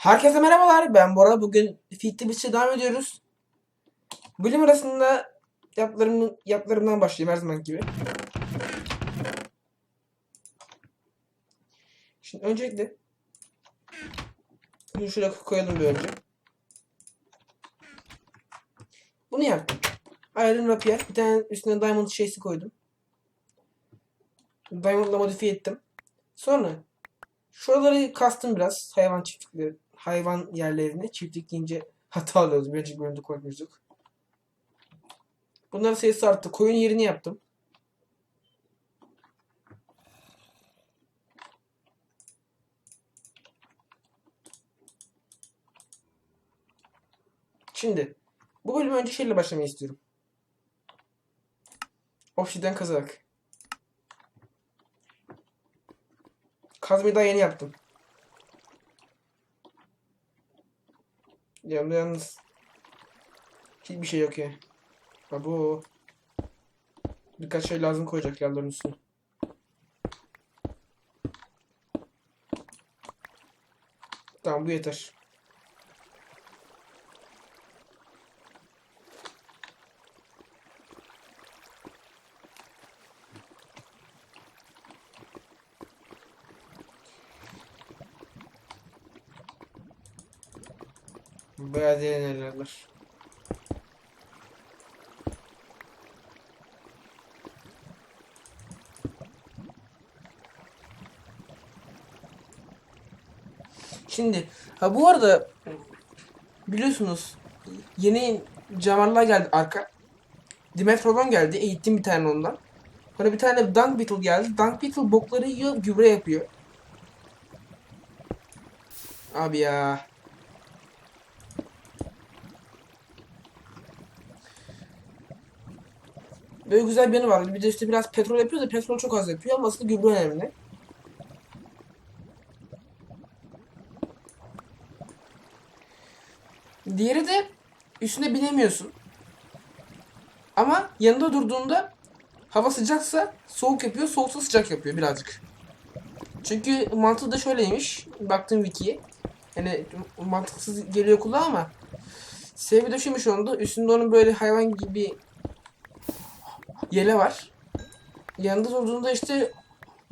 Herkese merhabalar. Ben Bora. Bugün Fit'te bir şey devam ediyoruz. Bölüm arasında yaplarım, yaplarımdan başlayayım her zaman gibi. Şimdi öncelikle bunu şöyle koyalım bir önce. Bunu yaptım. Iron Rapier. Bir tane üstüne Diamond şeysi koydum. Diamond'la modifiye ettim. Sonra Şuraları kastım biraz. Hayvan çiftlikleri, hayvan yerlerini. Çiftlik deyince hata alıyoruz. Bir önceki bölümde koymuştuk. Bunların sayısı arttı. Koyun yerini yaptım. Şimdi bu bölümü önce şeyle başlamayı istiyorum. Obsidian kazak. Kazmayı daha yeni yaptım. Yanında yalnız hiçbir şey yok ya. Ha bu birkaç şey lazım koyacak yerlerin üstüne. Tamam bu yeter. Yerler. Şimdi ha bu arada biliyorsunuz yeni canavarlar geldi arka. Dimetrodon geldi. Eğittim bir tane ondan. Sonra bir tane Dunk Beetle geldi. Dunk Beetle bokları yiyor, gübre yapıyor. Abi ya. Böyle güzel bir yanı var. Bir de işte biraz petrol yapıyor da petrol çok az yapıyor ama aslında gübre önemli. Diğeri de üstüne binemiyorsun. Ama yanında durduğunda hava sıcaksa soğuk yapıyor, soğuksa sıcak yapıyor birazcık. Çünkü mantığı da şöyleymiş. Baktım wikiye. Yani mantıksız geliyor kulağa ama sebebi de şuymuş onda. Üstünde onun böyle hayvan gibi yele var. Yanında durduğunda işte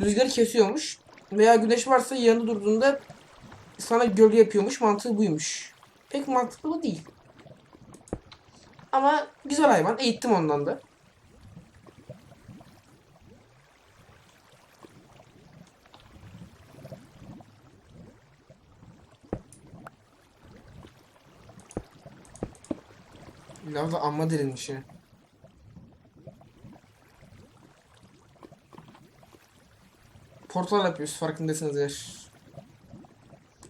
rüzgarı kesiyormuş. Veya güneş varsa yanında durduğunda sana gölge yapıyormuş. Mantığı buymuş. Pek mantıklı değil. Ama güzel hayvan. Eğittim ondan da. Lav da amma derinmiş ya. Portal yapıyoruz farkındaysanız eğer.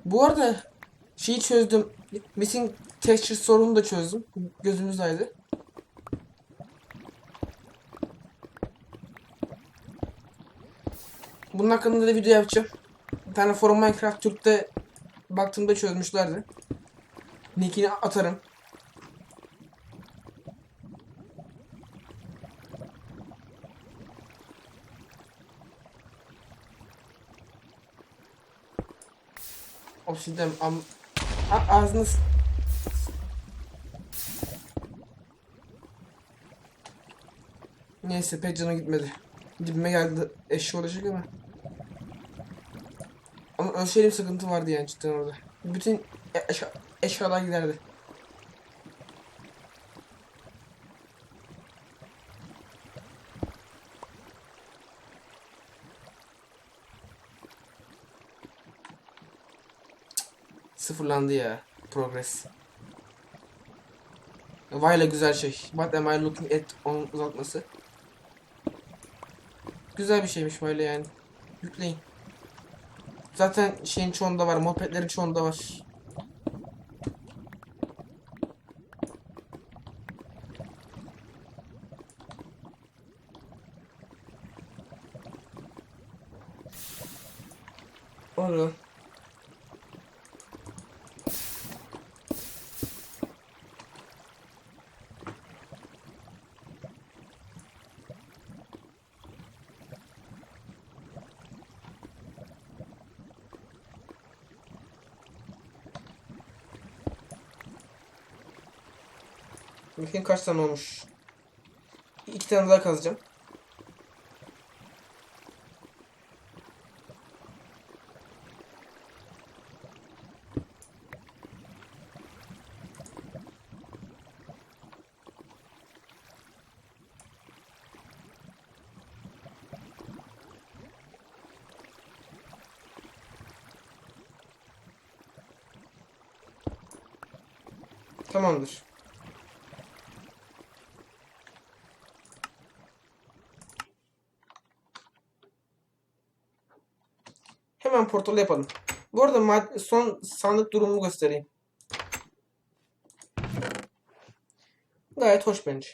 Bu arada şeyi çözdüm. Missing texture sorununu da çözdüm. Gözümüz aydın. Bunun hakkında da video yapacağım. Bir tane forum Minecraft Türk'te baktığımda çözmüşlerdi. Linkini atarım. Obsidian am A ağzını s- Neyse pek canı gitmedi. Dibime geldi eşya olacak ama. Ama ölçelim sıkıntı vardı yani cidden orada. Bütün e- eşya, eşyalar giderdi. Sıfırlandı ya. Progress. Vayla güzel şey. What am I looking at onun uzatması. Güzel bir şeymiş Vayla yani. Yükleyin. Zaten şeyin çoğunda var. Mopedlerin çoğunda var. Olur. Bakayım kaç tane olmuş. İki tane daha kazacağım. Tamamdır. Hemen portalı yapalım. Bu arada son sandık durumunu göstereyim. Gayet hoş bence.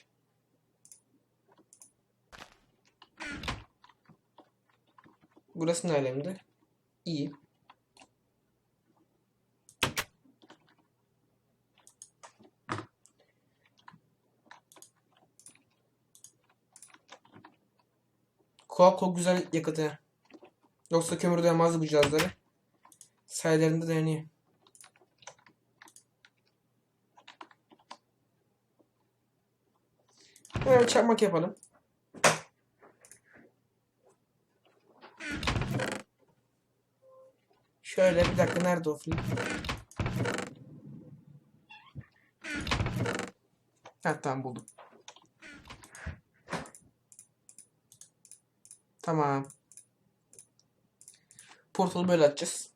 Burası ne alemde? İyi. Koako güzel yakıtı. Yoksa kömür dayanmazdı bu cihazları. Sayılarında dayanıyor. Bir çakmak yapalım. Şöyle bir dakika nerede o film? Ha tamam buldum. Tamam. Portalı böyle açacağız.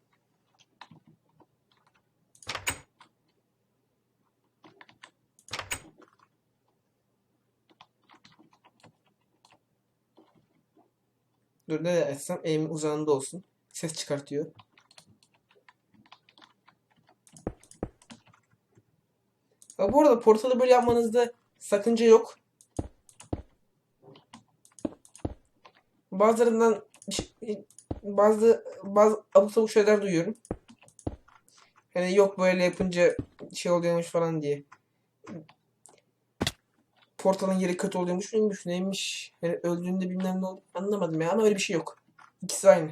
Dur ne açsam elimin uzağında olsun. Ses çıkartıyor. Ha, bu arada portalı böyle yapmanızda sakınca yok. Bazılarından bazı bazı abuk sabuk şeyler duyuyorum. Hani yok böyle yapınca şey oluyormuş falan diye. Portalın yeri kötü oluyormuş neymiş neymiş. Yani öldüğünde bilmem ne ol- anlamadım ya ama öyle bir şey yok. İkisi aynı.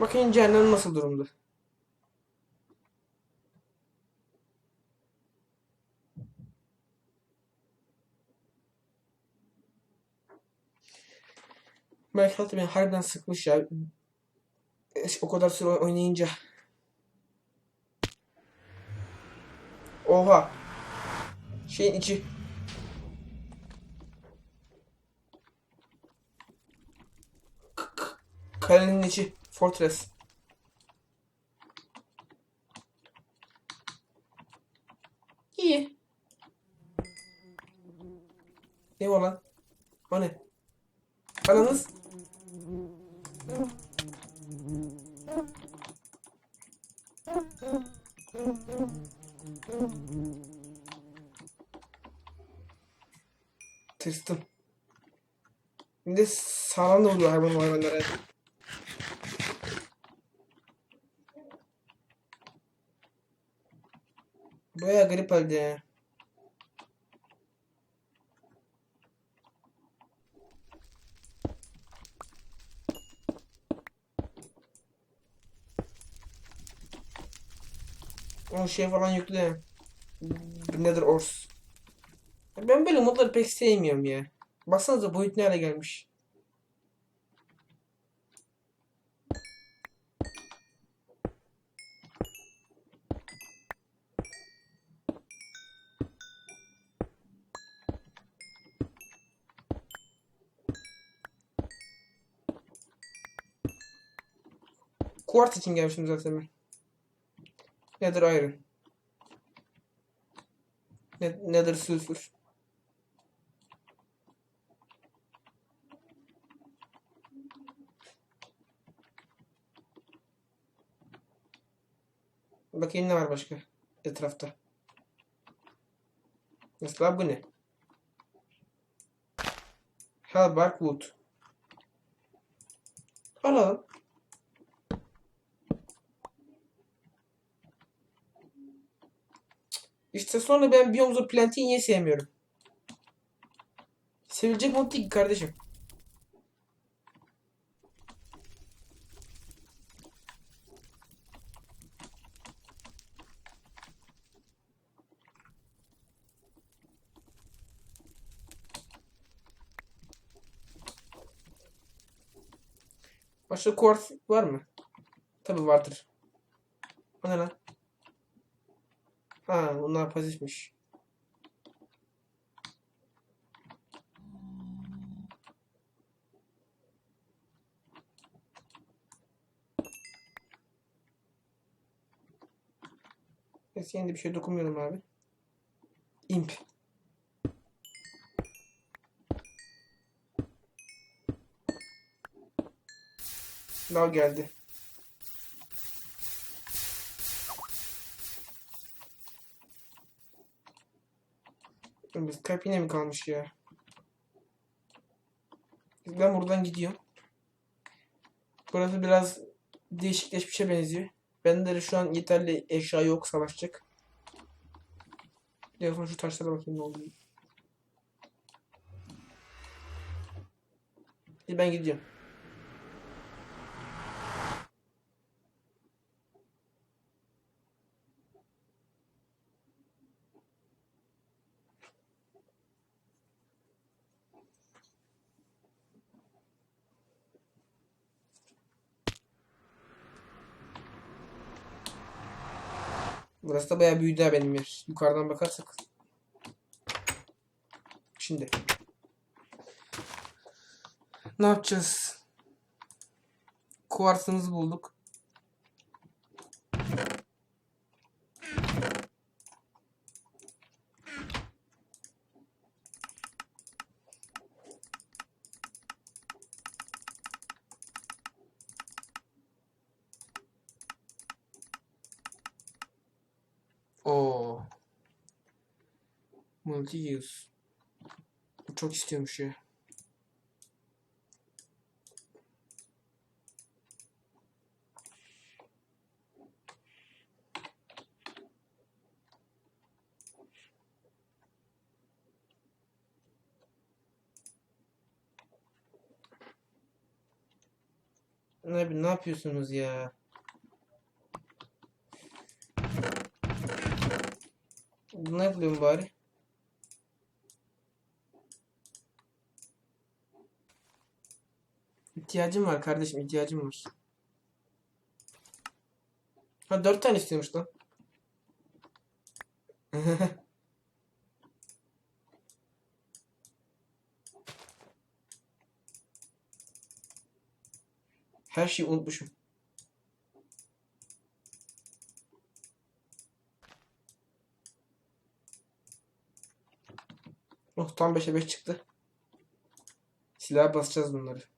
Bakayım cehennem nasıl durumda. Minecraft beni harbiden sıkmış ya. O kadar süre oynayınca. Oha. Şeyin içi. Kalenin içi. Fortress. İyi. Ne o lan? O ne? Ananız. Tırstım. Bir de sağlam da vuruyor hayvan hayvanlara. Baya garip halde ya. O şey falan yüklü ya. Nether Ores. Ben böyle modları pek sevmiyorum ya. Baksanıza boyut ne hale gelmiş. Quartz için gelmiştim zaten ben. Nether Iron. Ne, Nether Sulfur. Bakayım ne var başka etrafta. Mesela bu ne? Hellbark Wood. Alalım. İşte sonra ben Biyomzo Plant'i niye sevmiyorum? Sevilecek mod değil kardeşim. Başka kurs var mı? Tabi vardır. O ne lan? Ha bunlar pasifmiş. Neyse de bir şey dokunmuyorum abi. Imp. Lav geldi. Kalp yine mi kalmış ya? Ben buradan gidiyorum. Burası biraz değişikleşmişe benziyor. Bende de şu an yeterli eşya yok savaşacak. Bir de şu taşlara bakayım ne. İyi, Ben gidiyorum. Burası da bayağı büyüdü ha benim yer. Yukarıdan bakarsak. Şimdi. Ne yapacağız? Kuvarsımızı bulduk. Use. Bu çok istiyormuş ya. Ne, ne yapıyorsunuz ya? Ne yapıyorum bari? İhtiyacım var kardeşim ihtiyacım var. Ha dört tane istiyormuş lan. Her şeyi unutmuşum. Oh tam 5'e 5 çıktı. Silaha basacağız bunları.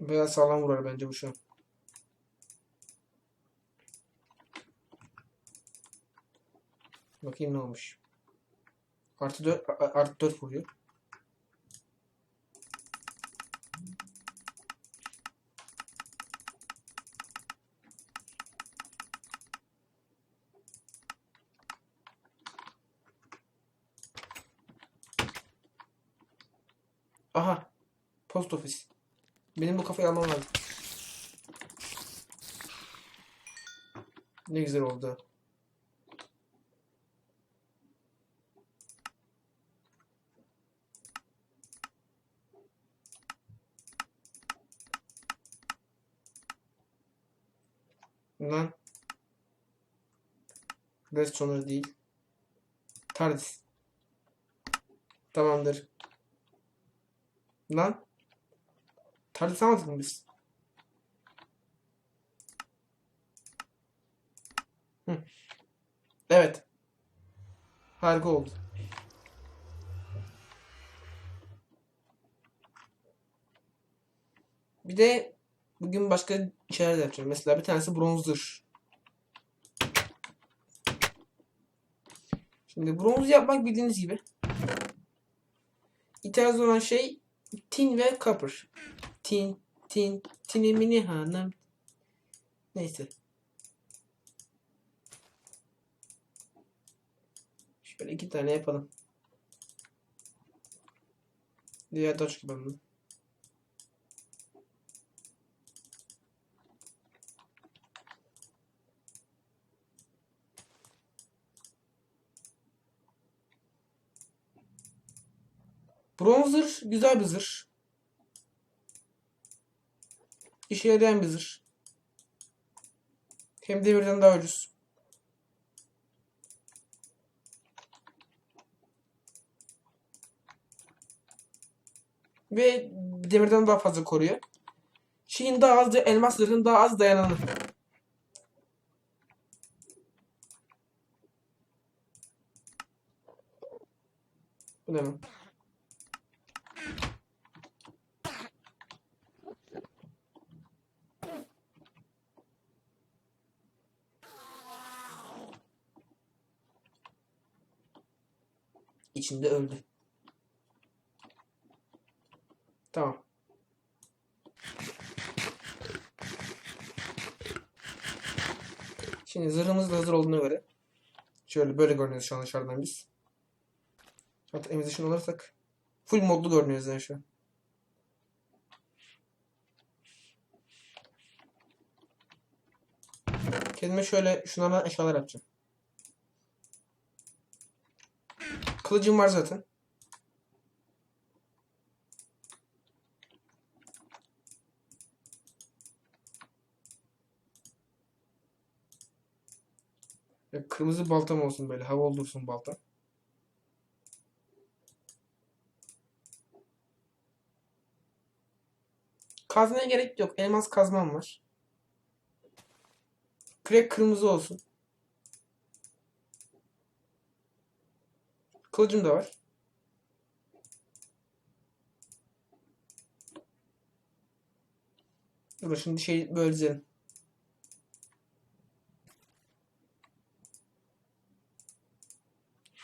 Bayağı sağlam vurar bence bu şu an. Bakayım ne olmuş. Artı 4, artı 4 vuruyor. Aha. Post ofis. Benim bu kafayı almam lazım. Ne güzel oldu. Lan. Redstone'ları değil. TARDIS. Tamamdır. Lan. Almadık mı biz? Hı. Evet. Harika oldu. Bir de bugün başka şeyler de yapacağım. Mesela bir tanesi bronzer. Şimdi bronz yapmak bildiğiniz gibi. İhtiyacınız olan şey tin ve copper. Tin tin tinemini hanım. Neyse. Şöyle iki tane yapalım. Diğer taş gibi bunu. Bronzer güzel bir zırh. İşe yarayan bir zırh. Hem demirden daha ucuz. Ve demirden daha fazla koruyor. Şeyin daha az, elmas zırhın daha az dayananı. Bu ne lan? İçinde öldü. Tamam. Şimdi zırhımız da hazır olduğuna göre şöyle böyle görünüyoruz şu an dışarıdan biz. Hatta emization alırsak full modlu görünüyoruz yani şu an. Kendime şöyle şunlardan eşyalar yapacağım. Kılıcım var zaten. Kırmızı baltam olsun böyle. Hava dursun baltam. Kazmaya gerek yok. Elmas kazmam var. Kürek kırmızı olsun. Kılıcım da var. Dur şimdi şey böyle dizelim.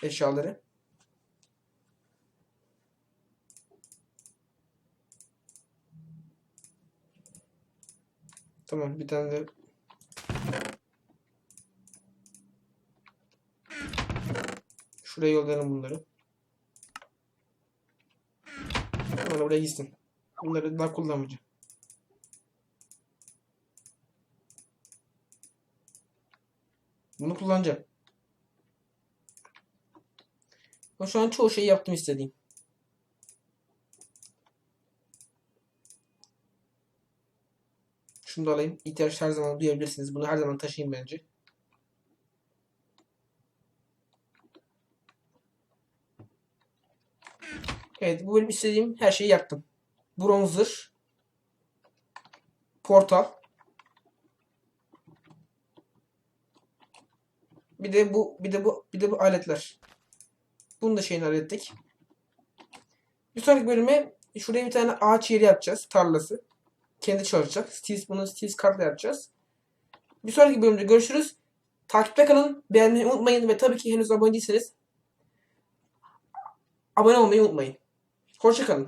Eşyaları. Tamam bir tane de Şuraya yollayalım bunları. Bunlar buraya gitsin. Bunları daha kullanmayacağım. Bunu kullanacağım. Ama şu an çoğu şeyi yaptım istediğim. Şunu da alayım. İhtiyaç her zaman duyabilirsiniz. Bunu her zaman taşıyın bence. Evet bu benim istediğim her şeyi yaptım. Bronzer. Portal. Bir de bu bir de bu bir de bu aletler. Bunu da şeyini hallettik. Bir sonraki bölüme şuraya bir tane ağaç yeri yapacağız. Tarlası. Kendi çalışacak. Steels, bunu Steels kartla yapacağız. Bir sonraki bölümde görüşürüz. Takipte kalın. Beğenmeyi unutmayın ve tabii ki henüz abone değilseniz abone olmayı unutmayın. 或者是很